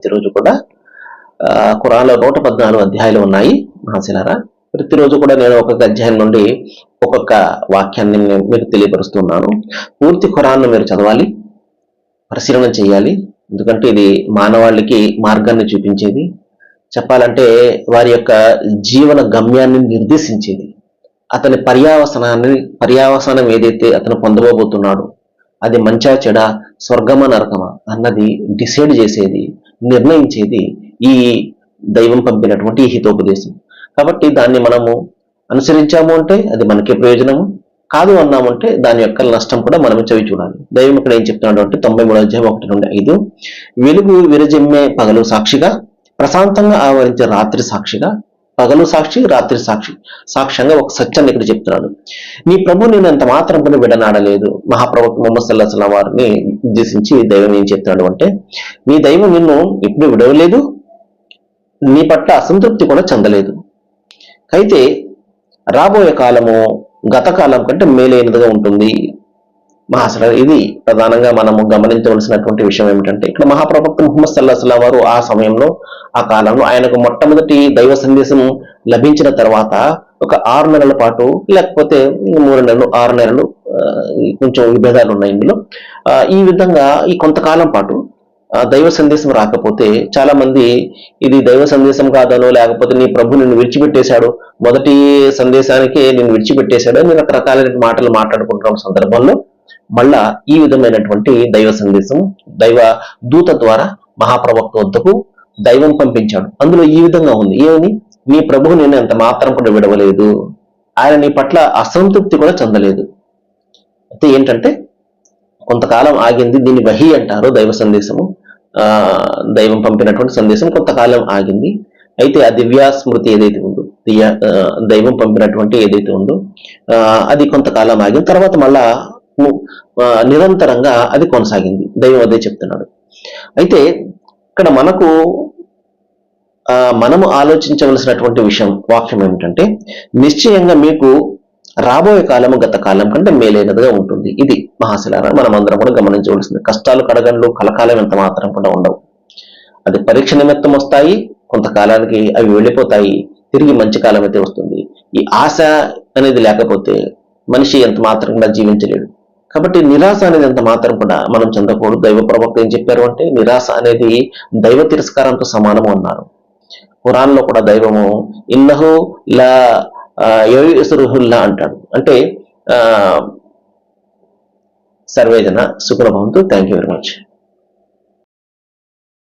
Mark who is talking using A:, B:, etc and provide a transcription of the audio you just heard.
A: ప్రతిరోజు కూడా ఆ, ఖురాన్లో నూట పద్నాలుగు అధ్యాయాలు ఉన్నాయి మహాశిలారా. ప్రతిరోజు కూడా నేను ఒక్కొక్క అధ్యాయం నుండి ఒక్కొక్క వాక్యాన్ని నేను మీకు తెలియపరుస్తున్నాను. పూర్తి ఖురాన్ను మీరు చదవాలి పరిశీలన చేయాలి. ఎందుకంటే ఇది మానవాళికి మార్గాన్ని చూపించేది. చెప్పాలంటే వారి యొక్క జీవన గమ్యాన్ని నిర్దేశించేది. అతని పర్యావసనాన్ని పర్యావసనం ఏదైతే అతను పొందబోతున్నాడు అది మంచా చెడ స్వర్గమా నరకమా అన్నది డిసైడ్ చేసేది. నిర్ణయించేది ఈ దైవం పంపినటువంటి హితోపదేశం. కాబట్టి దాన్ని మనము అనుసరించాము అంటే అది మనకే ప్రయోజనము. కాదు అన్నామంటే దాని యొక్క నష్టం కూడా మనం చవి చూడాలి. దైవం ఇక్కడ ఏం చెప్తున్నాడు అంటే తొంభై మూడు అధ్యాయం ఒకటి నుండి ఐదు. వెలుగు విరజిమ్మే పగలు సాక్షిగా ప్రశాంతంగా ఆవరించే రాత్రి సాక్షిగా పగలు సాక్షి రాత్రి సాక్షి. సాక్ష్యంగా ఒక సత్యాన్ని ఇక్కడ చెప్తున్నాడు నీ ప్రభు నేను అంత మాత్రం పని విడనాడలేదు. మహాప్రవక్త మొహమ్మద్ సల్లాహ్ వారిని ఉద్దేశించి దైవం ఏం చెప్తున్నాడు అంటే నీ దైవం నిన్ను ఇప్పుడు విడవలేదు. నీ పట్ల అసంతృప్తి కూడా చెందలేదు. అయితే రాబోయే కాలము గత కాలం కంటే మేలైనదిగా ఉంటుంది. మహాసర ఇది ప్రధానంగా మనము గమనించవలసినటువంటి విషయం ఏమిటంటే ఇక్కడ మహాప్రవక్త ముహమ్మద్ సల్లాహ్ వారు ఆ సమయంలో ఆ కాలంలో ఆయనకు మొట్టమొదటి దైవ సందేశం లభించిన తర్వాత ఒక ఆరు నెలల పాటు లేకపోతే మూడు నెలలు ఆరు నెలలు కొంచెం విభేదాలు ఉన్నాయి ఇందులో. ఈ విధంగా ఈ కొంతకాలం పాటు దైవ సందేశం రాకపోతే చాలా మంది ఇది దైవ సందేశం కాదనో లేకపోతే నీ ప్రభు నిన్ను విడిచిపెట్టేశాడు మొదటి సందేశానికి నిన్ను విడిచిపెట్టేశాడు అని రకరకాలైన మాటలు మాట్లాడుకుంటున్న సందర్భంలో మళ్ళా ఈ విధమైనటువంటి దైవ సందేశం దైవ దూత ద్వారా మహాప్రవక్త వద్దకు దైవం పంపించాడు. అందులో ఈ విధంగా ఉంది. ఏమని? నీ ప్రభువు నేను ఎంత మాత్రం కూడా విడవలేదు. ఆయన నీ పట్ల అసంతృప్తి కూడా చెందలేదు. అయితే ఏంటంటే కొంతకాలం ఆగింది దీన్ని వహి అంటారు దైవ సందేశము. ఆ దైవం పంపినటువంటి సందేశం కొంతకాలం ఆగింది. అయితే ఆ దివ్య స్మృతి ఏదైతే ఉందో దివ్య దైవం పంపినటువంటి ఏదైతే ఉందో ఆ, అది కొంతకాలం ఆగిన తర్వాత మళ్ళా నిరంతరంగా అది కొనసాగింది. దైవం అదే చెప్తున్నాడు. అయితే ఇక్కడ మనకు ఆ, మనము ఆలోచించవలసినటువంటి విషయం వాక్యం ఏమిటంటే నిశ్చయంగా మీకు రాబోయే కాలము గత కాలం కంటే మేలైనదిగా ఉంటుంది. ఇది మహాశిలారా మనం అందరం కూడా గమనించవలసింది. కష్టాలు కడగండ్లు కలకాలం ఎంత మాత్రం కూడా ఉండవు. అది పరీక్ష నిమిత్తం వస్తాయి కొంతకాలానికి అవి వెళ్ళిపోతాయి తిరిగి మంచి కాలం అయితే వస్తుంది. ఈ ఆశ అనేది లేకపోతే మనిషి ఎంత మాత్రం కూడా జీవించలేడు. కాబట్టి నిరాశ అనేది ఎంత మాత్రం కూడా మనం చెందకూడదు. దైవ ప్రవక్త ఏం చెప్పారు అంటే నిరాశ అనేది దైవ తిరస్కారంతో సమానము అన్నారు. కురాన్లో కూడా దైవము ఇన్నహు లా యోసురుహుల్లా అంటాడు. అంటే ఆ సర్వేజన సుఖభవంతు థ్యాంక్ యూ వెరీ మచ్